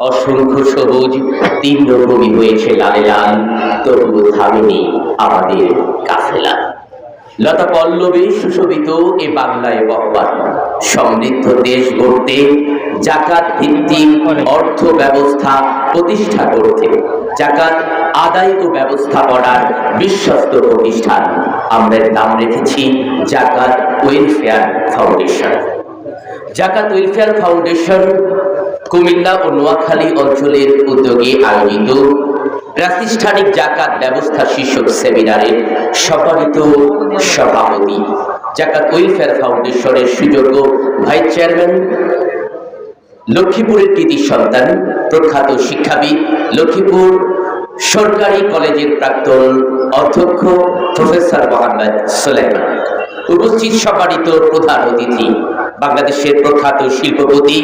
অসংখ্য সবুজ তীব্র কবি হয়েছে লালে লাল, তবুও থামেনি আমাদের কাফেলা লতা পল্লবে সুশোভিত এ বাংলায় বহবান সমৃদ্ধ দেশ গড়তে জাকাত ভিত্তিক অর্থ ব্যবস্থা প্রতিষ্ঠা করতে জাকাত আদায় ও ব্যবস্থাপনার বিশ্বস্ত প্রতিষ্ঠান। আমরা নাম রেখেছি Zakat welfare foundation. Zakat welfare foundation Comilla ও নোয়াখালী অঞ্চলের উদ্যোগে আয়োজিত প্রাতিষ্ঠানিক জাকাত ব্যবস্থা শীর্ষক সেমিনারের সম্মানিত সভাপতি জাকাত ওয়েলফেয়ার ফাউন্ডেশনের সুযোগ্য ভাইস চেয়ারম্যান, লক্ষ্মীপুরের কৃতি সন্তান, প্রখ্যাত শিক্ষাবিদ, লক্ষ্মীপুর সরকারি কলেজের প্রাক্তন অধ্যক্ষ প্রফেসর মোহাম্মদ সোলেমান উপস্থিত সম্মানিত প্রধান অতিথি, বাংলাদেশের প্রখ্যাত শিল্পপতি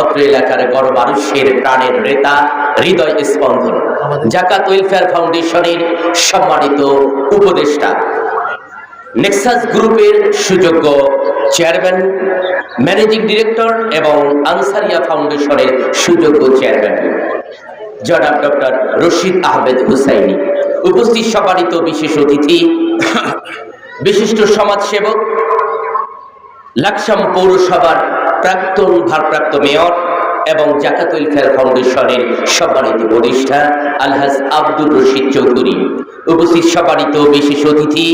অত্র এলাকার বড় মানুষের প্রাণের নেতা হৃদয় স্পন্দন। জাকাত ওয়েলফেয়ার ফাউন্ডেশনের সম্মানিত উপদেষ্টা। নেক্সাস গ্রুপের সুযোগ্য চেয়ারম্যান ম্যানেজিং ডিরেক্টর এবং আনসারিয়া ফাউন্ডেশনের সুযোগ্য চেয়ারম্যান। জনাব ডক্টর রশিদ আহমেদ হুসাইনি। উপস্থিত সম্মানিত বিশেষ অতিথি বিশিষ্ট সমাজসেবক লাকসাম পৌরসভার প্রাক্তন ভারপ্রাপ্ত মেয়র এবং জাকাত ওয়েলফেয়ার ফাউন্ডেশনের সম্মানিত উপদেষ্টা আলহাজ আব্দুর রশিদ চৌধুরী। উপস্থিত সম্মানিত বিশেষ অতিথি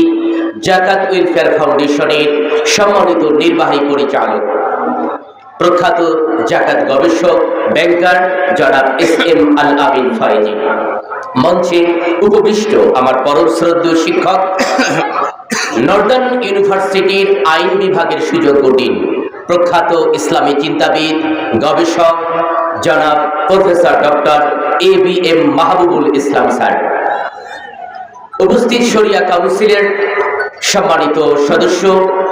জাকাত ওয়েলফেয়ার ফাউন্ডেশনের সম্মানিত নির্বাহী পরিচালক, প্রখ্যাত জাকাত গবেষক, ব্যাংকার জনাব এস এম আল আবিন ফয়েজি। মঞ্চে উপবিষ্ট আমার পরম শ্রদ্ধেয় শিক্ষক, নর্দার্ন ইউনিভার্সিটির আইন বিভাগের সুযোগ ডিন প্রখ্যাত ইসলামী চিন্তাবিদ, গবেষক জনাব professor doctor A B M Mahbubul Islam sir. উপস্থিত শরিয়া কাউন্সিলের সম্মানিত সদস্য,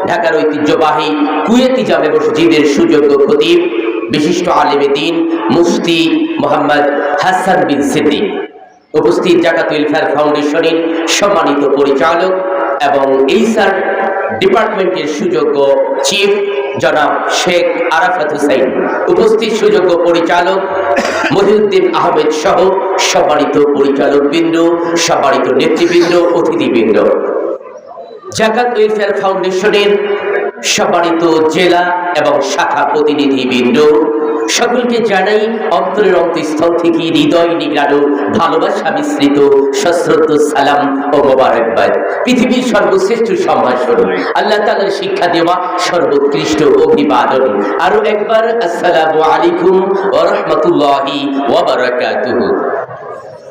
ঢাকার ঐতিহ্যবাহী কুয়েতি জামে মসজিদের সুযোগ্য খতিব, বিশিষ্ট আলেমে দিন, মুফতি মোহাম্মদ হাসান বিন সিদ্দিক। উপস্থিত জাকাত ওয়েলফেয়ার ফাউন্ডেশনের সম্মানিত পরিচালক এবং এইসার ডিপার্টমেন্টের সুযোগ্য চিফ জনাব শেখ আরাফাত হুসাইন, উপস্থিত সুযোগ্য পরিচালক মহিউদ্দিন আহমেদ সহ সম্মানিত পরিচালক বৃন্দ সম্মানিত নেতৃবৃন্দ, অতিথিবৃন্দ। জাকাত ওয়েলফেয়ার ফাউন্ডেশনের সম্মানিত জেলা এবং শাখা প্রতিনিধিবৃন্দ সকলকে জানাই অন্তরের অন্তঃস্থল থেকে হৃদয় নিগ্রানো ভালোবাসা মিশ্রিত সশ্রদ্ধ সালাম ও মোবারকবাদ। পৃথিবীর সর্বশ্রেষ্ঠ সম্ভাষণ। আল্লাহ তালার শিক্ষা দেওয়া সর্বোৎকৃষ্ট অভিবাদন। আরও একবার আসসালামু আলাইকুম ওয়া রাহমাতুল্লাহি ওয়া বারাকাতুহু।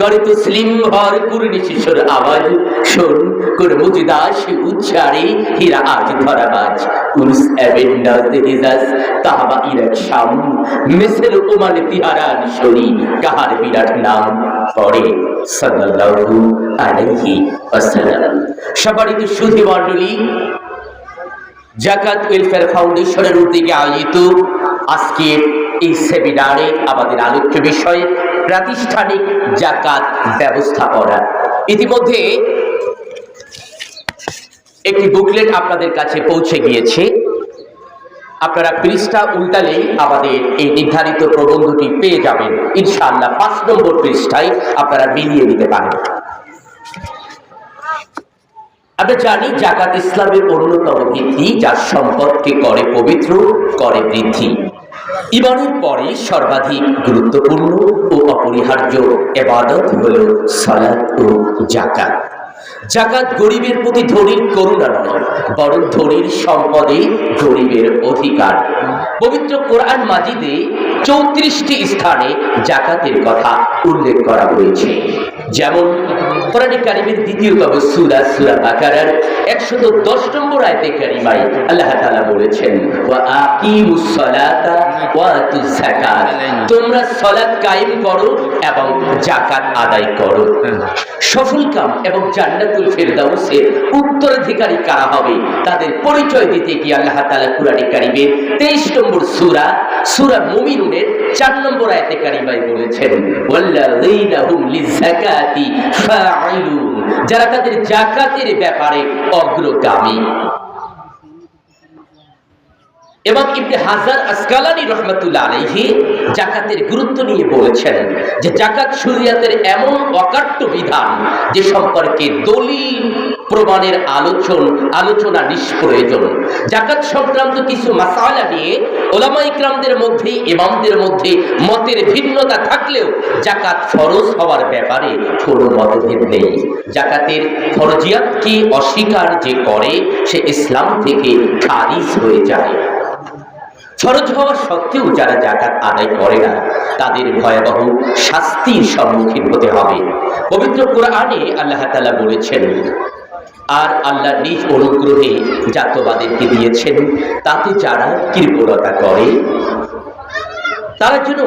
করে তসলিম হর কুরনি শিশুর আওয়াজ। শোন করে মুজিদাস উচ্চারে, হীরা আজ ধরা বাজ উরস এভেন্ডাস দেহিজাস তাহাবা ইরাক শাম। মিসেল ওমান তিহারান শরী কাহার বিরাট নাম পরে সাল্লাল্লাহু আলাইহি ওয়াসাল্লাম। সবারিত সুধী মণ্ডলী জাকাত ওয়েলফেয়ার ফাউন্ডেশনের উদ্যোগে আয়োজিত আজকের এই সেমিনারে আমাদের আলোচ্য বিষয় প্রাতিষ্ঠানিক জাকাত ব্যবস্থাপনা। ইতিমধ্যে একটি বুকলেট আপনাদের কাছে পৌঁছে গিয়েছে। আপনারা পৃষ্ঠা উল্টালেই আমাদের এই নির্ধারিত প্রবন্ধটি পেয়ে যাবেন। ইনশাআল্লাহ পাঁচ নম্বর পৃষ্ঠায় আপনারা মিলিয়ে নিতে পারেন। আমরা জানি জাকাত ইসলামের অন্যতম ভিত্তি যার সম্পদকে করে পবিত্র, করে বৃদ্ধি। ইমানের পরে সর্বাধিক গুরুত্বপূর্ণ ও অপরিহার্য এবাদত হল সালাত ও জাকাত। জাকাত গরিবের প্রতি ধনীর করুণা নয়, বরং ধনীর সম্পদে গরিবের অধিকার। পবিত্র কোরআন মাজিদে চৌত্রিশটি স্থানে জাকাতের কথা উল্লেখ করা হয়েছে। যেমন দ্বিতীয় বাকারার একশত দশ নম্বর কারিমাই আল্লাহ বলেছেন, ওয়া ওয়া তোমরা কায়েম করো এবং আদায় করো। সফল কাম এবং জান্নাতুল ফেরদাউসের উত্তরাধিকারী কারা হবে, তাদের পরিচয় দিতে গিয়ে আল্লাহ কোরআনিক কারিমের 23 নম্বর সূরা সূরা মুমিনুনের 4 নম্বর আয়াতে কারিমায় বলেছেন, ওয়াল্লাযীনা হুম যারা তাদের জাকাতের ব্যাপারে অগ্রগামী। এবং ইবনে হাজার আসকালানি রহমতুল্লা আলহি জাকাতের গুরুত্ব নিয়ে বলেছেন যে জাকাত শরিয়াতের এমন অকাট্য বিধান যে সম্পর্কে দলিল প্রমাণের আলোচন, আলোচনা নিষ্প্রয়োজন। জাকাত সংক্রান্ত কিছু মাসালা নিয়ে ওলামা ইকরামদের মধ্যে, ইমামদের মধ্যে মতের ভিন্নতা থাকলেও জাকাত ফরজ হওয়ার ব্যাপারে কোনো মতভেদ নেই। জাকাতের ফরজিয়াতকে অস্বীকার যে করে, সে ইসলাম থেকে খারিজ হয়ে যায়। ফরজ হওয়া সত্ত্বেও যারা জাকাত আদায় করে না, তাদের ভয়াবহ শাস্তির সম্মুখীন হতে হবে। পবিত্র কোরআনে আল্লাহ তাআলা বলেছেন আর আল্লাহ নিজ অনুগ্রহে জাতবাদেরকে দিয়েছেন, তাতে যারা কৃপণতা করে, তারা যেন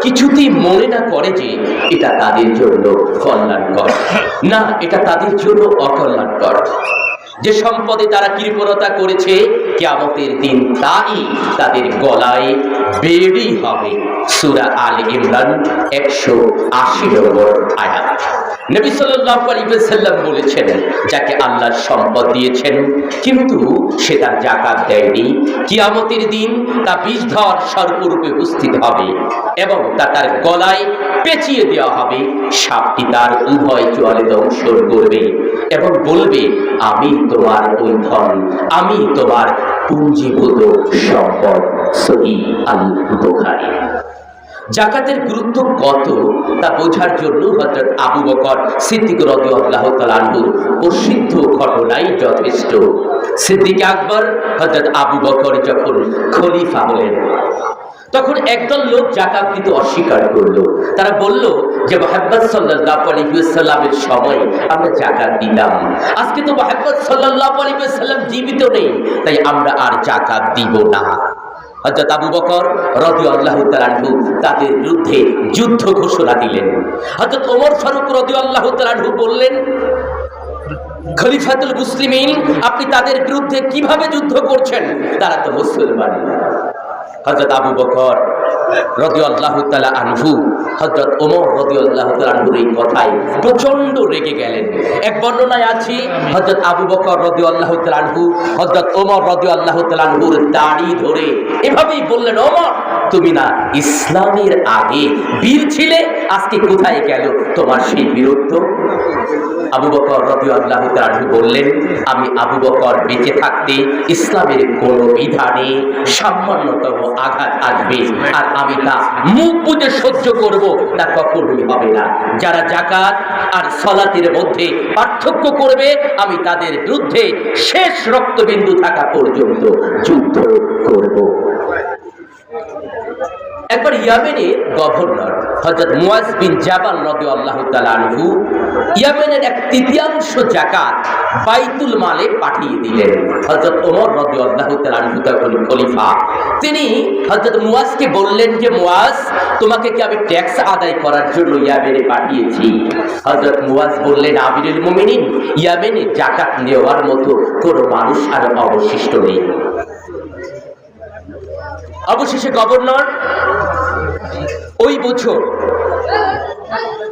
কিছুতেই মনে না করে যে এটা তাদের জন্য কল্যাণকর। না, এটা তাদের জন্য অকল্যাণকর। যে সম্পদে তারা কৃপণতা করেছে, কেয়ামতের দিন তাই তাদের গলায় বেড়ি হবে। সুরা আল ইমরান একশো আশি নম্বর আয়াত। নবী আলাইহি বলেছেন, যাকে সম্পদ দিয়েছেন, কিন্তু সে তার জাকাত দেয়নি। কিয়ামতের দিন তা বিষধর সর্পরূপে উপস্থিত হবে এবং তা তার গলায় পেঁচিয়ে দেওয়া হবে। সাপটি তার উভয় চোয়ালে দংশন করবে এবং বলবে, আমি তোমার ওই ধন, আমি তোমার পুঞ্জীভূত সম্পদ সহি আল জাকাতের গুরুত্ব কত তা বোঝার জন্য হজরত আবু বকর সিদ্দিক রদি আল্লাহ তালাহুর প্রসিদ্ধ ঘটনাই যথেষ্ট। সিদ্দিক আকবর হজরত আবু বকর যখন খলিফা হলেন, তখন একদল লোক জাকাত দিতে অস্বীকার করল। তারা বলল যে মোহাম্মদ সাল্লাল্লাহু আলাইহি ওয়াসাল্লামের সময় আমরা জাকাত দিতাম। আজকে তো মোহাম্মদ সাল্লাল্লাহু আলাইহি ওয়াসাল্লাম জীবিত নেই, তাই আমরা আর জাকাত দিব না। হযরত আবু বকর রাদিয়াল্লাহু তাআলাহু তাদের বিরুদ্ধে যুদ্ধ ঘোষণা দিলেন। হজরত ওমর ফারুক রাদিয়াল্লাহু তাআলাহু বললেন, খলিফাতুল মুসলিমিন, আপনি তাদের বিরুদ্ধে কীভাবে যুদ্ধ করছেন? তারা তো মুসলমান। হযরত আবু বকর রাদিয়াল্লাহু তাআলা আনহু, হযরত ওমর রাদিয়াল্লাহু তাআলা আনহুর এই কথায় প্রচণ্ড রেগে গেলেন। এক বর্ণনায় আছি, হযরত আবু বকর রাদিয়াল্লাহু তাআলা আনহু, হযরত ওমর রাদিয়াল্লাহু তাআলা আনহুর দাড়ি ধরে এভাবেই বললেন, ওমর, তুমি না ইসলামের আগে বীর ছিলে, আজকে কোথায় গেল তোমার সেই বীরত্ব? আবু বকর তাআলা আনহু বললেন, আমি আবু বকর বেঁচে থাকতে ইসলামের কোন বিধানে সামান্যতম আঘাত আসবে, আর আমি তা মুখ বুঝে সহ্য করব তা কখনোই হবে না। যারা জাকাত আর সলাতের মধ্যে পার্থক্য করবে, আমি তাদের বিরুদ্ধে শেষ রক্তবিন্দু থাকা পর্যন্ত যুদ্ধ করব। একবার ইয়ামেনের গভর্নর হজরত মুয়াজ বিন জাবাল রদি আল্লাহ আনহু ইয়ামেনের এক তৃতীয়াংশ জাকাত বাইতুল মালে পাঠিয়ে দিলেন। হজরত ওমর রদি আল্লাহ আনহু তখন খলিফা। তিনি হজরত মুয়াজকে বললেন যে মুয়াজ তোমাকে কি আমি ট্যাক্স আদায় করার জন্য ইয়ামেনে পাঠিয়েছি? হজরত মুয়াজ বললেন আবিরুল মুমিনিন, ইয়ামেনে জাকাত নেওয়ার মতো কোনো মানুষ আর অবশিষ্ট নেই। অবশেষে গভর্নর ওই বছর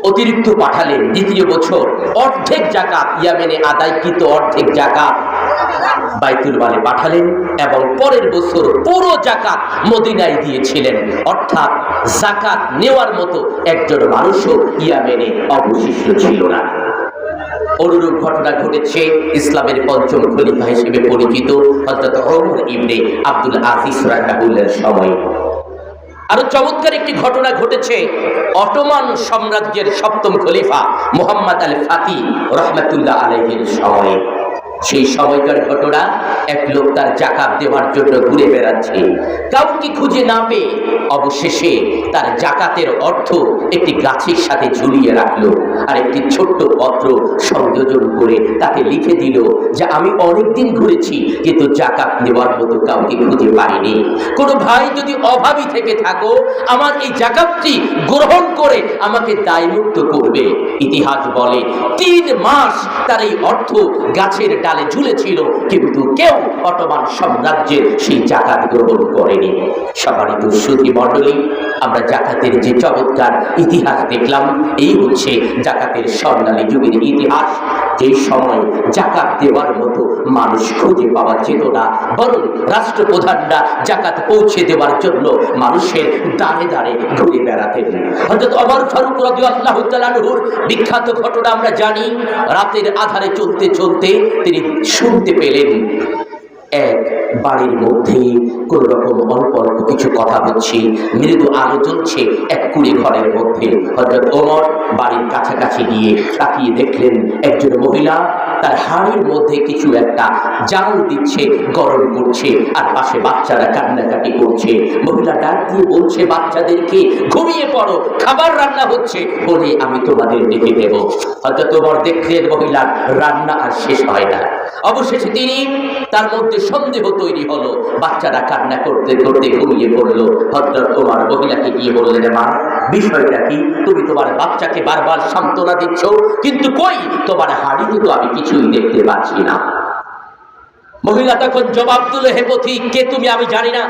অতিরিক্ত পাঠালেন দ্বিতীয় বছর অর্ধেক জাকাত ইয়ামেনে আদায়কৃত অর্ধেক জাকাত বাইতুল মালে পাঠালেন এবং পরের বছর পুরো জাকাত মদিনায় দিয়েছিলেন। অর্থাৎ জাকাত নেওয়ার মতো একজন মানুষও ইয়ামেনে অবশিষ্ট ছিল না। অনুরূপ ঘটনা ঘটেছে ইসলামের পঞ্চম খলিফা হিসেবে পরিচিত হযরত ওমর ইবনে আব্দুল আজিজ রাহিমাহুল্লাহর সময়। আরও চমৎকার একটি ঘটনা ঘটেছে। অটোমান সাম্রাজ্যের সপ্তম খলিফা মোহাম্মদ আল ফাতি রহমতুল্লাহ আলহের সময়ে। সেই সময়কার ঘটনা এক লোক তার জাকাত দেওয়ার জন্য ঘুরে বেড়াচ্ছে। কাউকে খুঁজে না পেয়ে অবশেষে তার জাকাতের অর্থ একটি গাছের সাথে ঝুলিয়ে রাখল আর একটি ছোট্ট পত্র সংযোজন করে তাকে লিখে দিল যে, আমি অনেকদিন ঘুরেছি, কিন্তু জাকাত নেওয়ার মতো কাউকে খুঁজে পাইনি। কোনো ভাই যদি অভাবী থেকে থাকো, আমার এই জাকাতটি গ্রহণ করে আমাকে দায়মুক্ত করবে। ইতিহাস বলে, তিন মাস তার এই অর্থ গাছের ডালে ঝুলেছিল কিন্তু কেউ অটোমান সাম্রাজ্যের সেই জাকাত গ্রহণ করেনি। সবারই তো সুতি মণ্ডলী আমরা জাকাতের যে চমৎকার ইতিহাস দেখলাম, এই হচ্ছে জাকাতের স্বর্ণালী যুগের ইতিহাস। যে সময় জাকাত দেওয়ার মতো মানুষ খুঁজে পাওয়া যেত না, বরং রাষ্ট্রপ্রধানরা জাকাত পৌঁছে দেওয়ার জন্য মানুষের দাঁড়ে দাঁড়ে ঘুরে বেড়াতেন। হযরত অমর ফারুক তাআলার বিখ্যাত ঘটনা আমরা জানি, রাতের আধারে চলতে চলতে তিনি শুনতে পেলেন। এক বাড়ির মধ্যে কোন রকম অল্প অল্প কিছু কথা হচ্ছে মৃদু আলো জ্বলছে এক কুড়ি ঘরের মধ্যে। হজরত ওমর বাড়ির কাছাকাছি গিয়ে তাকিয়ে দেখলেন একজন মহিলা। তার হাড়ির মধ্যে কিছু একটা জাল দিচ্ছে, গরম করছে আর পাশে বাচ্চারা কান্নাকাটি করছে। মহিলা ডাক দিয়ে বলছে, বাচ্চাদেরকে ঘুমিয়ে পড়ো, খাবার রান্না হচ্ছে বলে আমি তোমাদের ডেকে দেব। হয়তো তোমার দেখলেন মহিলার রান্না আর শেষ হয় না। অবশেষে তিনি তার মধ্যে সন্দেহ তৈরি হলো। বাচ্চারা কান্না করতে করতে ঘুমিয়ে পড়ল। হজরত তোমার মহিলাকে গিয়ে বললেন, মা, বিষয়টা কি? তুমি তোমার বাচ্চাকে বারবার সান্ত্বনা দিচ্ছ, কিন্তু কই? তোমার হাড়ি তো আমি কিছুই দেখতে পাচ্ছি না। মহিলা তখন জবাব তুলে হে পথিক কে তুমি আমি জানি না।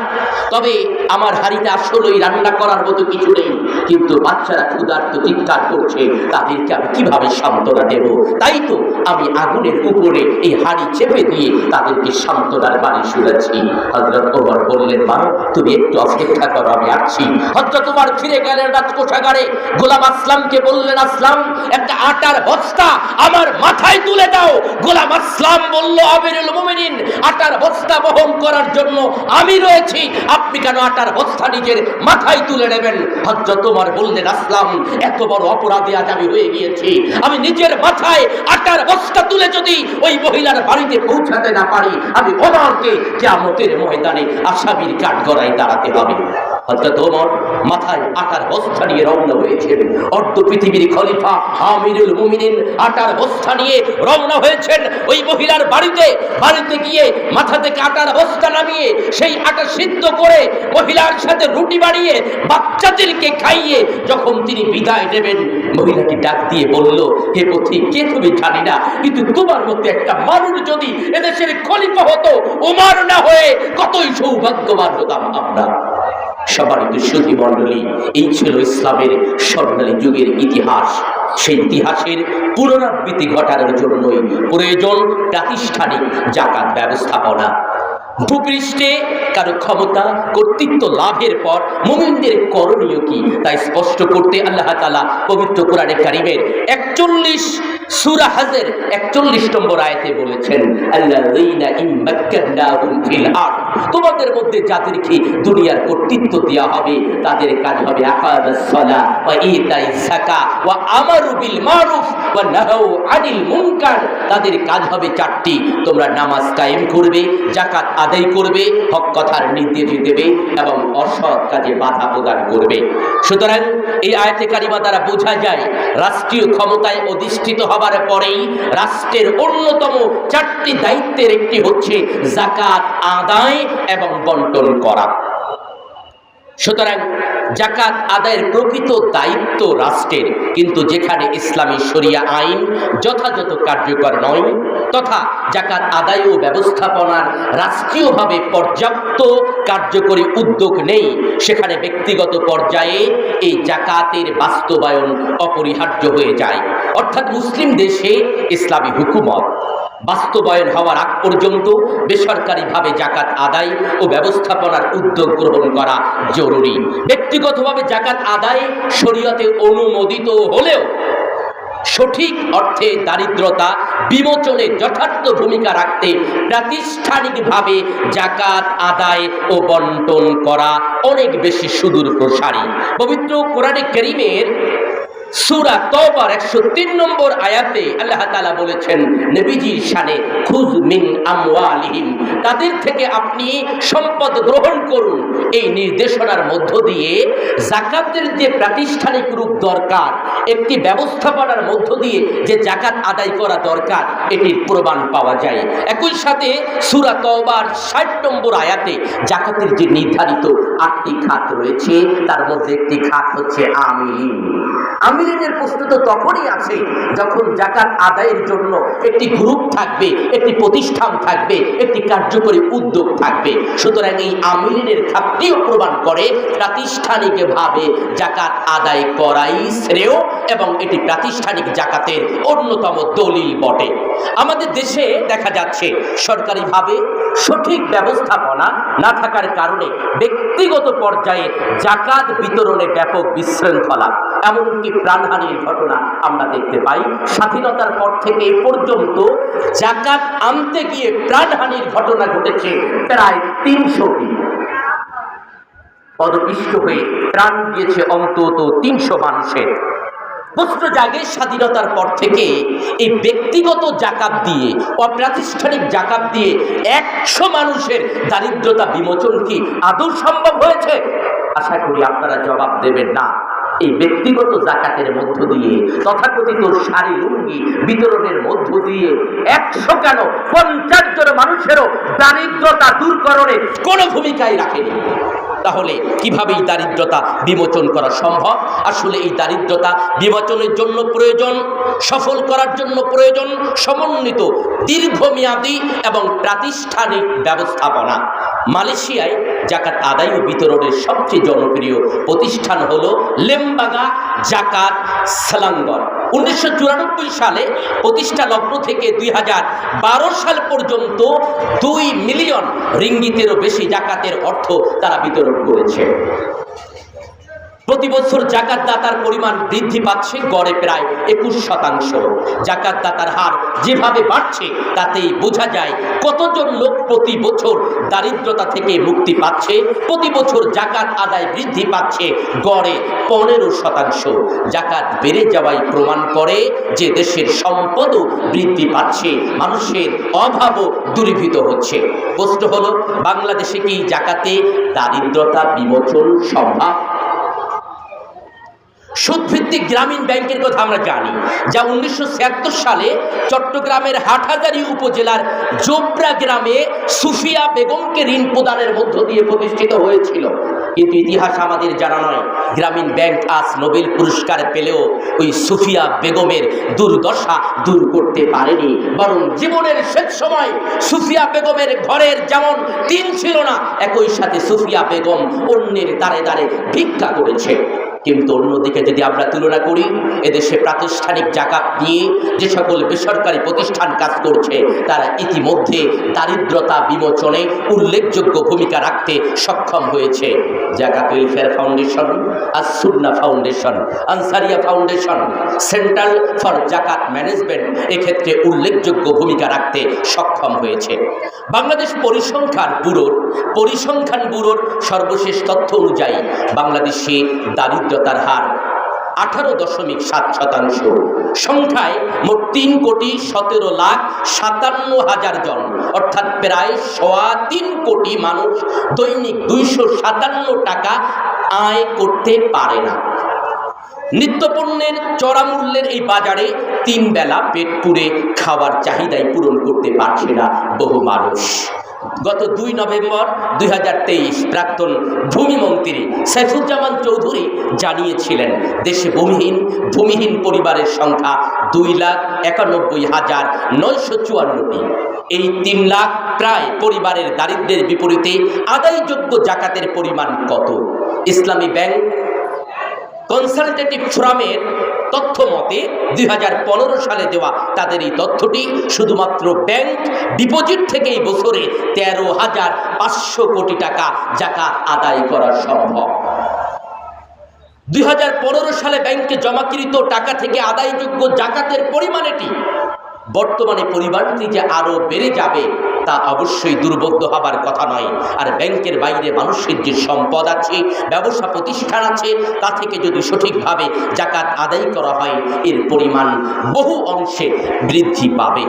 তবে আমার হাড়িতে আসলেই রান্না করার মতো কিছু নেই। কিন্তু বাচ্চারা ক্ষুধার্ত চিৎকার করছে, তাদেরকে আমি কীভাবে সান্ত্বনা দেব? তাই তো আমি আগুনের উপরে এই হাড়ি চেপে দিয়ে তাদেরকে সান্ত্বনার বাড়ি শুনেছি। হজরত তোমার বললেন, মা, তুমি একটু অপেক্ষা করো, আমি আসছি। হজরত তোমার ফিরে গেলেন রাজকোষাগারে। গোলাম আসলামকে বললেন, আসলাম, একটা আটার বস্তা আমার মাথায় তুলে দাও। গোলাম আসলাম বলল, আমিরুল মুমিনিন আটার বস্তা বহন করার জন্য আমি রয়েছি। আপনি কেন আটার বস্তা নিজের মাথায় তুলে নেবেন? হজরত তোমার বললেন, আসলাম, এত বড় অপরাধী আজ আমি হয়ে গিয়েছি। আমি নিজের মাথায় আটার বস্তা তুলে যদি ওই মহিলার বাড়িতে পৌঁছাতে না পারি, আমি ওমরকে কেমতের ময়দানে আসামির কাঠ কাঠগড়ায় দাঁড়াতে হবে। হযরত ওমর মাথায় আটার বস্তা নিয়ে রওনা হয়েছেন। অর্ধ পৃথিবীর খলিফা মুমিনিন আটার বস্তা নিয়ে রওনা হয়েছেন। ওই মহিলার বাড়িতে বাড়িতে গিয়ে মাথা থেকে আটার বস্তা নামিয়ে সেই আটা সিদ্ধ করে মহিলার সাথে রুটি বাচ্চাদেরকে খাইয়ে যখন তিনি বিদায় নেবেন, মহিলাটি ডাক দিয়ে বলল, হে পথি কে তুমি জানি না, কিন্তু তোমার মধ্যে একটা মানুষ যদি এদেশের খলিফা হতো, উমার না হয়ে কতই সৌভাগ্যবান হতাম আমরা। সবারই দুঃসতী মণ্ডলী, এই ছিল ইসলামের স্বর্ণালী যুগের ইতিহাস। সেই ইতিহাসের পুনরাবৃত্তি ঘটানোর জন্যই প্রয়োজন প্রাতিষ্ঠানিক জাকাত ব্যবস্থাপনা। ভূপৃষ্ঠে কারও ক্ষমতা, কর্তৃত্ব লাভের পর মুমিনদের করণীয় কি? তাই স্পষ্ট করতে আল্লাহ তালা পবিত্র কোরআনে কারিমের একচল্লিশ সুরা হাজের একচল্লিশ নম্বর আয়তে বলেছেন আরদ। তোমাদের মধ্যে যাদেরকে দুনিয়ার কর্তৃত্ব দেওয়া হবে, তাদের কাজ হবে তাদের কাজ হবে চারটি। তোমরা নামাজ কায়েম করবে জাকাত আদায় করবে, হক কথার নির্দেশ দেবে এবং অসৎ কাজে বাধা প্রদান করবে। সুতরাং এই আয়তে কারিমা দ্বারা বোঝা যায়, রাষ্ট্রীয় ক্ষমতায় অধিষ্ঠিত হবার পরেই রাষ্ট্রের অন্যতম চারটি দায়িত্বের একটি হচ্ছে জাকাত আদায় এবং বন্টন করা। সুতরাং জাকাত আদায়ের প্রকৃত দায়িত্ব রাষ্ট্রের। কিন্তু যেখানে ইসলামী শরিয়া আইন যথাযথ কার্যকর নয়, তথা জাকাত আদায় ও ব্যবস্থাপনার রাষ্ট্রীয়ভাবে পর্যাপ্ত কার্যকরী উদ্যোগ নেই, সেখানে ব্যক্তিগত পর্যায়ে এই জাকাতের বাস্তবায়ন অপরিহার্য হয়ে যায়। অর্থাৎ মুসলিম দেশে ইসলামী হুকুমত বাস্তবায়ন হওয়ার আগ পর্যন্ত বেসরকারিভাবে জাকাত আদায় ও ব্যবস্থাপনার উদ্যোগ গ্রহণ করা জরুরি। ব্যক্তিগতভাবে জাকাত আদায় শরীয়তে অনুমোদিত হলেও সঠিক অর্থে দারিদ্রতা বিমোচনে যথার্থ ভূমিকা রাখতে প্রাতিষ্ঠানিকভাবে জাকাত আদায় ও বন্টন করা অনেক বেশি সুদূর প্রসারী পবিত্র কোরআনে করিমের সুরা তওবার একশো তিন নম্বর আয়াতে আল্লাহ তাআলা বলেছেন নবীজির সানে খুজ মিন আমওয়ালিহিম। তাদের থেকে আপনি সম্পদ গ্রহণ করুন। এই নির্দেশনার মধ্য দিয়ে জাকাতের যে প্রাতিষ্ঠানিক রূপ দরকার, একটি ব্যবস্থাপনার মধ্য দিয়ে যে জাকাত আদায় করা দরকার, এটির প্রমাণ পাওয়া যায়। একই সাথে সুরা তওবার ষাট নম্বর আয়াতে জাকাতের যে নির্ধারিত আটটি খাত রয়েছে, তার মধ্যে একটি খাত হচ্ছে আমিলিন আমিলিনের প্রশ্ন তো তখনই আছে যখন জাকাত আদায়ের জন্য একটি গ্রুপ থাকবে, একটি প্রতিষ্ঠান থাকবে, একটি কার্যকরী উদ্যোগ থাকবে। সুতরাং এই আমিলিনের খাতটিও প্রমাণ করে প্রাতিষ্ঠানিকভাবে জাকাত আদায় করাই শ্রেয় এবং এটি প্রাতিষ্ঠানিক জাকাতের অন্যতম দলিল বটে। আমাদের দেশে দেখা যাচ্ছে সরকারিভাবে সঠিক ব্যবস্থাপনা না থাকার কারণে ব্যক্তিগত পর্যায়ে জাকাত বিতরণে ব্যাপক বিশৃঙ্খলা, এমনকি প্রাণহানির ঘটনা আমরা দেখতে পাই। স্বাধীনতার পর থেকে এ পর্যন্ত জাকাত আনতে গিয়ে প্রাণহানির ঘটনা ঘটেছে প্রায় তিনশোটি। পদপিষ্ট হয়ে প্রাণ দিয়েছে অন্তত তিনশো মানুষের প্রশ্ন জাগে স্বাধীনতার পর থেকে এই ব্যক্তিগত জাকাত দিয়ে, অপ্রাতিষ্ঠানিক জাকাত দিয়ে একশো মানুষের দারিদ্রতা বিমোচন কি আদৌ সম্ভব হয়েছে? আশা করি আপনারা জবাব দেবেন না। এই ব্যক্তিগত জাকাতের মধ্য দিয়ে, তথাকথিত শাড়ি, লুঙ্গি বিতরণের মধ্য দিয়ে একশো কেন পঞ্চাশ জন মানুষেরও দারিদ্রতা দূরকরণে কোনো ভূমিকাই রাখেনি। তাহলে কীভাবে এই দারিদ্রতা বিমোচন করা সম্ভব? আসলে এই দারিদ্রতা বিমোচনের জন্য প্রয়োজন, সফল করার জন্য প্রয়োজন, সমন্বিত, দীর্ঘমেয়াদী এবং প্রাতিষ্ঠানিক ব্যবস্থাপনা। মালয়েশিয়ায় জাকাত আদায় ও বিতরণের সবচেয়ে জনপ্রিয় প্রতিষ্ঠান হল লেমবাগা জাকাত সালাঙ্গর উনিশশো সালে প্রতিষ্ঠা লগ্ন থেকে দুই হাজার বারো সাল পর্যন্ত দুই মিলিয়ন রিঙ্গিতেরও বেশি জাকাতের অর্থ তারা বিতরণ করেছে। প্রতি বছর জাকাত দাতার পরিমাণ বৃদ্ধি পাচ্ছে গড়ে প্রায় একুশ শতাংশ। জাকাত দাতার হার যেভাবে বাড়ছে, তাতেই বোঝা যায় কতজন লোক প্রতি বছর দারিদ্রতা থেকে মুক্তি পাচ্ছে প্রতি বছর জাকাত আদায় বৃদ্ধি পাচ্ছে গড়ে পনেরো শতাংশ। জাকাত বেড়ে যাওয়াই প্রমাণ করে যে দেশের সম্পদও বৃদ্ধি পাচ্ছে, মানুষের অভাবও দূরীভূত হচ্ছে। প্রশ্ন হলো, বাংলাদেশে কি জাকাতে দারিদ্রতা বিমোচন সম্ভব? সুদভিত্তিক গ্রামীণ ব্যাংকের কথা আমরা জানি, যা উনিশশো ছিয়াত্তর সালে চট্টগ্রামের হাটহাজারী উপজেলার জোবরা গ্রামে সুফিয়া বেগমকে ঋণ প্রদানের মধ্য দিয়ে প্রতিষ্ঠিত হয়েছিল। কিন্তু ইতিহাস আমাদের জানা নয়, গ্রামীণ ব্যাংক আজ নোবেল পুরস্কার পেলেও ওই সুফিয়া বেগমের দুর্দশা দূর করতে পারেনি। বরং জীবনের শেষ সময় সুফিয়া বেগমের ঘরের যেমন তিন ছিল না, একই সাথে সুফিয়া বেগম অন্যের দ্বারে দ্বারে ভিক্ষা করেছে। কিন্তু অন্যদিকে যদি আমরা তুলনা করি, এদেশে প্রাতিষ্ঠানিক জাকাত নিয়ে যে সকল বেসরকারি প্রতিষ্ঠান কাজ করছে, তারা ইতিমধ্যে দারিদ্রতা বিমোচনে উল্লেখযোগ্য ভূমিকা রাখতে সক্ষম হয়েছে। Zakat welfare foundation Assunnah foundation, Ansaria foundation, central for Zakat management এক্ষেত্রে উল্লেখযোগ্য ভূমিকা রাখতে সক্ষম হয়েছে। বাংলাদেশ পরিসংখ্যান ব্যুরোর পরিসংখ্যান ব্যুরোর সর্বশেষ তথ্য অনুযায়ী বাংলাদেশে দারিদ্রতার হার আঠারো দশমিক সাত শতাংশ। সংখ্যায় মোট তিন কোটি সতেরো লাখ সাতান্ন হাজার জন, অর্থাৎ প্রায় সোয়া তিন কোটি মানুষ দৈনিক দুইশো সাতান্ন টাকা আয় করতে পারে না। নিত্যপণ্যের চড়া মূল্যের এই বাজারে তিন বেলা পেট পুড়ে খাওয়ার চাহিদাই পূরণ করতে পারছে না বহু মানুষ। গত দুই নভেম্বর দুই হাজার তেইশ প্রাক্তন ভূমিমন্ত্রী সাইফুজ্জামান চৌধুরী জানিয়েছিলেন, দেশে ভূমিহীন ভূমিহীন পরিবারের সংখ্যা দুই লাখ একানব্বই হাজার নয়শো চুয়ান্নটি। এই তিন লাখ প্রায় পরিবারের দারিদ্র্যের বিপরীতে আদায়যোগ্য জাকাতের পরিমাণ কত? ইসলামী ব্যাংক কনসালটেটিভ ফোরামের তথ্য মতে দুই সালে দেওয়া তাদের এই তথ্যটি শুধুমাত্র ব্যাংক ডিপোজিট থেকে এই বছরে তেরো হাজার পাঁচশো কোটি টাকা জাকা আদায় করা সম্ভব। দুই হাজার পনেরো সালে ব্যাংকে জমাকৃত টাকা থেকে আদায়যোগ্য জাকাতের পরিমাণ এটি। বর্তমানে পরিমাণটি যে আরও বেড়ে যাবে তা অবশ্যই দুর্বোধ্য হবার কথা নয়। আর ব্যাংকের বাইরে মানুষের যে সম্পদ আছে, ব্যবসা প্রতিষ্ঠান আছে, তা থেকে যদি সঠিকভাবে জাকাত আদায় করা হয়, এর পরিমাণ বহু অংশে বৃদ্ধি পাবে।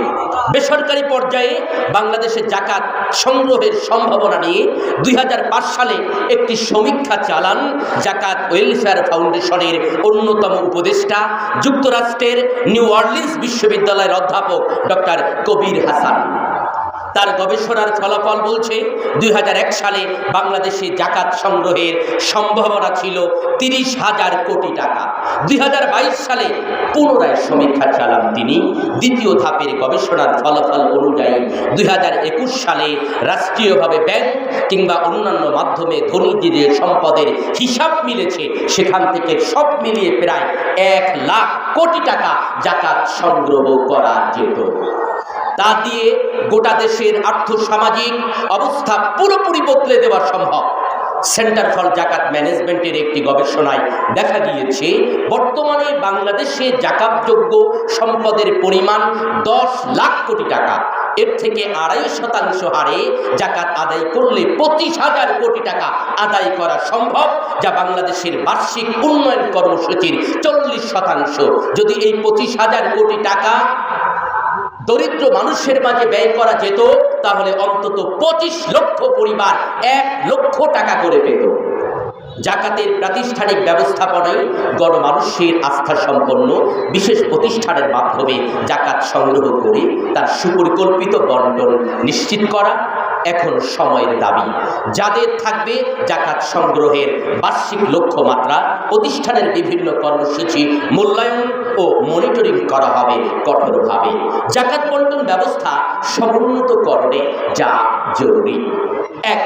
বেসরকারি পর্যায়ে বাংলাদেশে জাকাত সংগ্রহের সম্ভাবনা নিয়ে দুই হাজার পাঁচ সালে একটি সমীক্ষা চালান জাকাত ওয়েলফেয়ার ফাউন্ডেশনের অন্যতম উপদেষ্টা, যুক্তরাষ্ট্রের নিউ অর্লিন্স বিশ্ববিদ্যালয়ের অধ্যাপক ডক্টর কবির হাসান। তার গবেষণার ফলাফল বলছে, দুই হাজার এক সালে বাংলাদেশে জাকাত সংগ্রহের সম্ভাবনা ছিল তিরিশ হাজার কোটি টাকা। দুই হাজার বাইশ সালে পুনরায় সমীক্ষা চালান তিনি। দ্বিতীয় ধাপের গবেষণার ফলাফল অনুযায়ী দুই হাজার একুশ সালে রাষ্ট্রীয়ভাবে ব্যাংক কিংবা অন্যান্য মাধ্যমে ধনীদের সম্পদের হিসাব মিলেছে। সেখান থেকে সব মিলিয়ে প্রায় এক লাখ কোটি টাকা জাকাত সংগ্রহ করা যেত। তা দিয়ে গোটা দেশের আর্থসামাজিক অবস্থা পুরোপুরি বদলে দেওয়া সম্ভব। সেন্টার ফর জাকাত ম্যানেজমেন্টের একটি গবেষণায় দেখা গিয়েছে, বর্তমানে বাংলাদেশে জাকাতযোগ্য সম্পদের পরিমাণ দশ লাখ কোটি টাকা। এর থেকে আড়াই শতাংশ হারে জাকাত আদায় করলে পঁচিশ হাজার কোটি টাকা আদায় করা সম্ভব, যা বাংলাদেশের বার্ষিক উন্নয়ন কর্মসূচির চল্লিশ শতাংশ। যদি এই পঁচিশ হাজার কোটি টাকা দরিদ্র মানুষের মাঝে ব্যয় করা যেত, তাহলে অন্তত পঁচিশ লক্ষ পরিবার এক লক্ষ টাকা করে পেত। জাকাতের প্রাতিষ্ঠানিক ব্যবস্থাপনায় গণমানুষের আস্থা সম্পন্ন বিশেষ প্রতিষ্ঠানের মাধ্যমে জাকাত সংগ্রহ করে তার সুপরিকল্পিত বন্টন নিশ্চিত করা এখন সময়ের দাবি। যাদের থাকবে জাকাত সংগ্রহের বার্ষিক লক্ষ্যমাত্রা, প্রতিষ্ঠানের বিভিন্ন কর্মসূচি, মূল্যায়ন ও মনিটরিং করা হবে কঠোরভাবে। জাকাত বন্টন ব্যবস্থা সমুন্নতকরণে যা জরুরি। এক,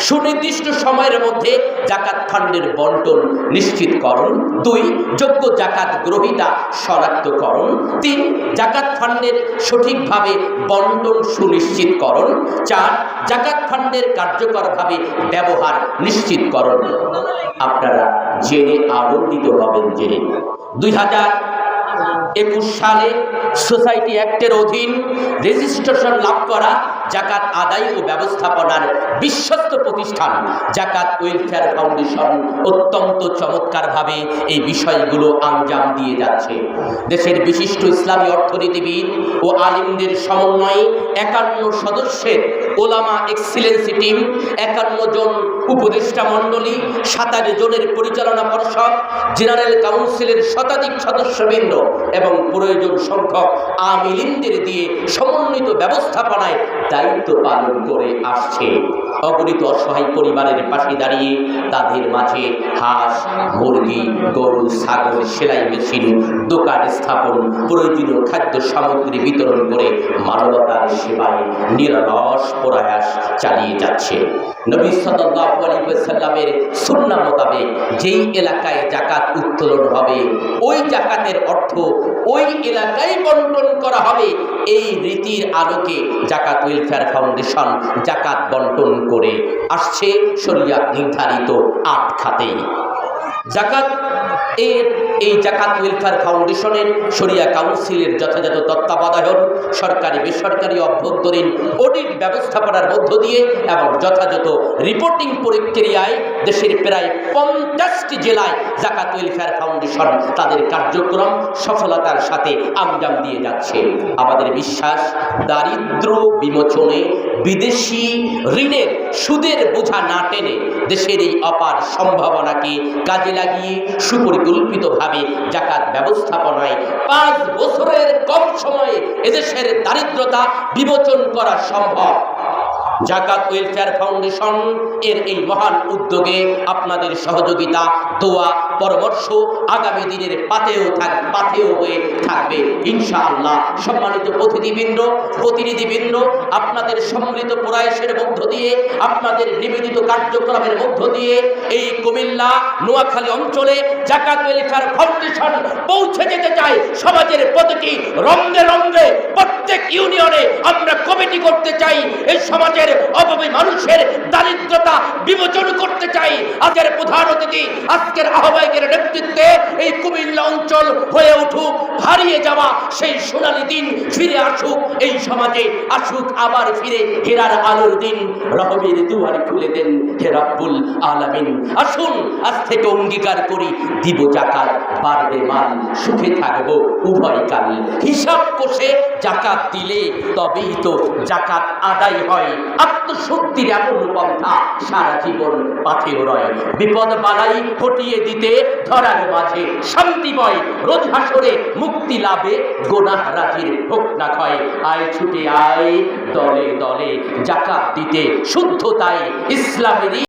সুনির্দিষ্ট সময়ের মধ্যে জাকাত ফান্ডের বন্টন নিশ্চিতকরণ দুই, যোগ্য জাকাত গ্রহীতা শনাক্তকরণ তিন, জাকাত ফান্ডের সঠিকভাবে বন্টন সুনিশ্চিতকরণ চার, জাকাত ফান্ডের কার্যকরভাবে ব্যবহার নিশ্চিতকরণ আপনারা জেনে আনন্দিত হবেন যে দুই হাজার একুশ সালে সোসাইটি অ্যাক্টের অধীন রেজিস্ট্রেশন লাভ করা জাকাত আদায় ও ব্যবস্থাপনার বিশ্বস্ত প্রতিষ্ঠান জাকাত ওয়েলফেয়ার ফাউন্ডেশন অত্যন্ত চমৎকারভাবে এই বিষয়গুলো আঞ্জাম দিয়ে যাচ্ছে। দেশের বিশিষ্ট ইসলামী অর্থনীতিবিদ ও আলিমদের সমন্বয়ে একান্ন সদস্যের ওলামা এক্সিলেন্সি টিম, একান্ন জন উপদেষ্টা মণ্ডলী সাতাশ জনের পরিচালনা পর্ষদ, জেনারেল কাউন্সিলের শতাধিক সদস্যবৃন্দ এবং প্রয়োজন সংখ্যক আমিলিনদের দিয়ে সমন্বিত ব্যবস্থাপনায় দায়িত্ব পালন করে আসছে। অগণিত অসহায় পরিবারের পাশে দাঁড়িয়ে তাদের মাঝে হাঁস, মুরগি, গরু, ছাগল, সেলাই মেশিন, দোকান স্থাপন, প্রয়োজনীয় খাদ্য সামগ্রী বিতরণ করে মানবতার সেবায় নিরলস প্রয়াস চালিয়ে যাচ্ছে। নবী ওয়াসাল্লামের সুন্নাহ মোতাবেক যেই এলাকায় জাকাত উত্তোলন হবে, ওই জাকাতের অর্থ ওই এলাকায় বন্টন করা হবে। এই রীতির আলোকে জাকাত ওয়েলফেয়ার ফাউন্ডেশন জাকাত বন্টন করে আসছে শরিয়া নির্ধারিত আট খাতেই। জাকাত এর এই জাকাত ওয়েলফেয়ার ফাউন্ডেশনের সরিয়া কাউন্সিলের যথাযথ তত্ত্বাবধায়ন, সরকারি বেসরকারি অভ্যন্তরীণ অডিট ব্যবস্থাপনার মধ্য দিয়ে এবং যথাযথ রিপোর্টিং প্রক্রিয়ায় দেশের প্রায় পঞ্চাশটি জেলায় জাকাত ওয়েলফেয়ার ফাউন্ডেশন তাদের কার্যক্রম সফলতার সাথে আঞ্জাম দিয়ে যাচ্ছে। আমাদের বিশ্বাস দারিদ্র বিমোচনে বিদেশি ঋণের সুদের বোঝা না টেনে দেশের এই অপার সম্ভাবনাকে কাজে লাগিয়ে সুপরিকল্পিতভাবে জাকাত ব্যবস্থাপনায় পাঁচ বছরের কম সময়ে এদেশের দারিদ্রতা বিবোচন করা সম্ভব। জাকাত ওয়েলফেয়ার ফাউন্ডেশন এর এই মহান উদ্যোগে আপনাদের সহযোগিতা, দোয়া, পরামর্শ আগামী দিনের পাতেও থাক পাথেও হয়ে থাকবে। ইনশাআল্লাহ সম্মানিত প্রতিনিধিবৃন্দ প্রতিনিধিবৃন্দ, আপনাদের সম্মিলিত প্রয়াসের মধ্য দিয়ে, আপনাদের নিবেদিত কার্যক্রমের মধ্য দিয়ে এই কুমিল্লা, নোয়াখালী অঞ্চলে জাকাত ওয়েলফেয়ার ফাউন্ডেশন পৌঁছে যেতে চায় সমাজের প্রতিটি রঙ্গে রঙ্গে প্রত্যেক ইউনিয়নে আমরা কমিটি করতে চাই। এই সমাজের অভাবী মানুষের দারিদ্রতা বিমোচন করতে চাই। আজকের প্রধান অতিথি, আজকের আহ্বায়কের নেতৃত্বে এই কুমিল্লা অঞ্চল হয়ে উঠুক, হারিয়ে যাওয়া সেই সোনালী দিন ফিরে আসুক, এই সমাজে আসুক, আবার ফিরে হেরার আলোর দিন। রহমের দুয়ার খুলে দেন হে রব্বুল আলামিন। আসুন, আজ থেকে অঙ্গীকার করি, দিব জাকাত, বাড়বে মাল, সুখে থাকব উভয় কাল। হিসাব কষে জাকাত দিলে তবেই তো জাকাত আদায় হয়। আত্মশক্তির এমন পন্থা সারা জীবন পাথেও রয়। বিপদ বালাই হটিয়ে দিতে ধরার মাঝে শান্তিময় রোজ হাসরে মুক্তি লাভে গোনাহ রাজির হোক না ক্ষয় আয় ছুটে আয়, দলে দলে জাকাত দিতে শুদ্ধতায় ইসলামেরই